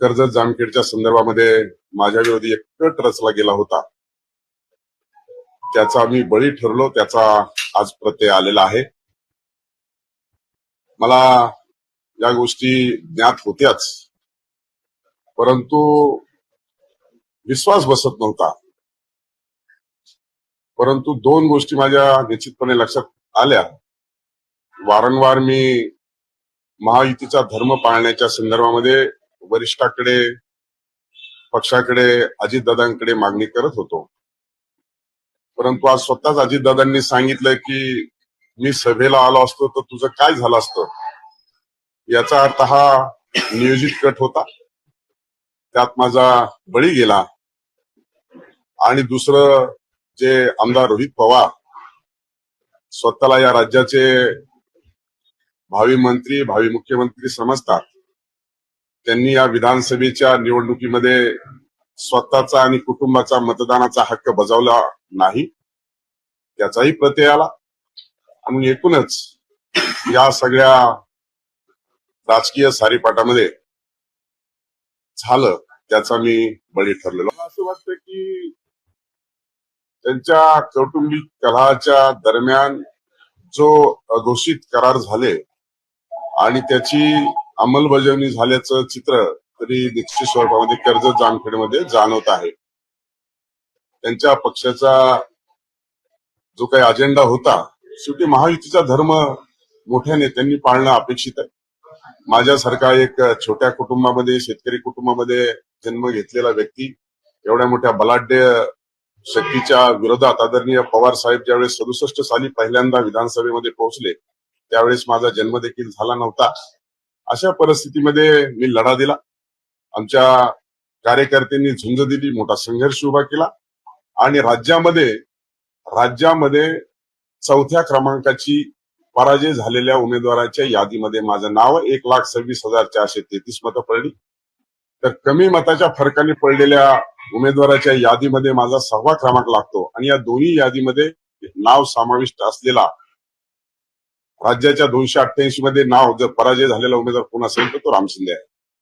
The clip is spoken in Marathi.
कर्जत जामखेडच्या संदर्भामध्ये माझ्या विरोधी एक कट रचला गेला होता त्याचा मी बळी ठरलो त्याचा आज प्रत्यय आलेला आहे. मला या गोष्टी ज्ञात होत्याच परंतु विश्वास बसत नव्हता. परंतु दोन गोष्टी माझ्या निश्चितपणे लक्षात आल्या. वारंवार मी महायुतीचा धर्म पाळण्याच्या संदर्भामध्ये वरिष्ठाकडे पक्षाकडे अजितदादांकडे मागणी करत होतो. परंतु आज स्वतःच अजितदादांनी सांगितलं की मी सभेला आलो असतो तर तुझं काय झालं असतं? याचा अर्थ हा नियोजित कट होता. त्यात माझा बळी गेला. आणि दुसरं जे आमदार रोहित पवार स्वतःला या राज्याचे भावी मंत्री भावी मुख्यमंत्री समजतात. त्यांनी या विधानसभेच्या निवडणुकीमध्ये स्वतःचा आणि कुटुंबाचा मतदानाचा हक्क बजावला नाही. त्याचाही प्रत्यय आला. आणि एकूणच या सगळ्या राजकीय सारीपाटामध्ये झालं त्याचा मी बळी ठरलेलो. मला असं वाटतं की त्यांच्या कौटुंबिक कलहाच्या दरम्यान जो अघोषित करार झाले आणि त्याची अंमलबजावणी झाल्याचं चित्र तरी निश्चित स्वरूपामध्ये कर्जत जामखेडमध्ये जाणवत आहे. त्यांच्या पक्षाचा जो काही अजेंडा होता शेवटी महायुतीचा धर्म मोठ्या नेत्यांनी पाळणं अपेक्षित आहे. माझ्यासारखा एक छोट्या कुटुंबामध्ये शेतकरी कुटुंबामध्ये जन्म घेतलेला व्यक्ती एवढ्या मोठ्या बलाढ्य शक्तीच्या विरोधात आदरणीय पवार साहेब ज्यावेळेस सदुसष्ट साली पहिल्यांदा विधानसभेमध्ये पोहोचले त्यावेळेस माझा जन्म देखील झाला नव्हता. अशा परिस्थितीमध्ये मी लढा दिला. आमच्या कार्यकर्त्यांनी झुंज दिली मोठा संघर्ष उभा केला. आणि राज्यामध्ये राज्यामध्ये चौथ्या क्रमांकाची पराजय झालेल्या उमेदवाराच्या यादीमध्ये माझं नाव एक लाख सव्वीस हजार चारशे तेहतीस मतं पडली. तर कमी मताच्या फरकाने पडलेल्या उमेदवाराच्या यादीमध्ये माझा सहावा क्रमांक लागतो. आणि या दोन्ही यादीमध्ये नाव समाविष्ट असलेला राज्याच्या दोनशे अठ्ठ्याऐंशी मध्ये नाव जर पराजय झालेला उमेदवार कोण असेल तर तो राम शिंदे आहे.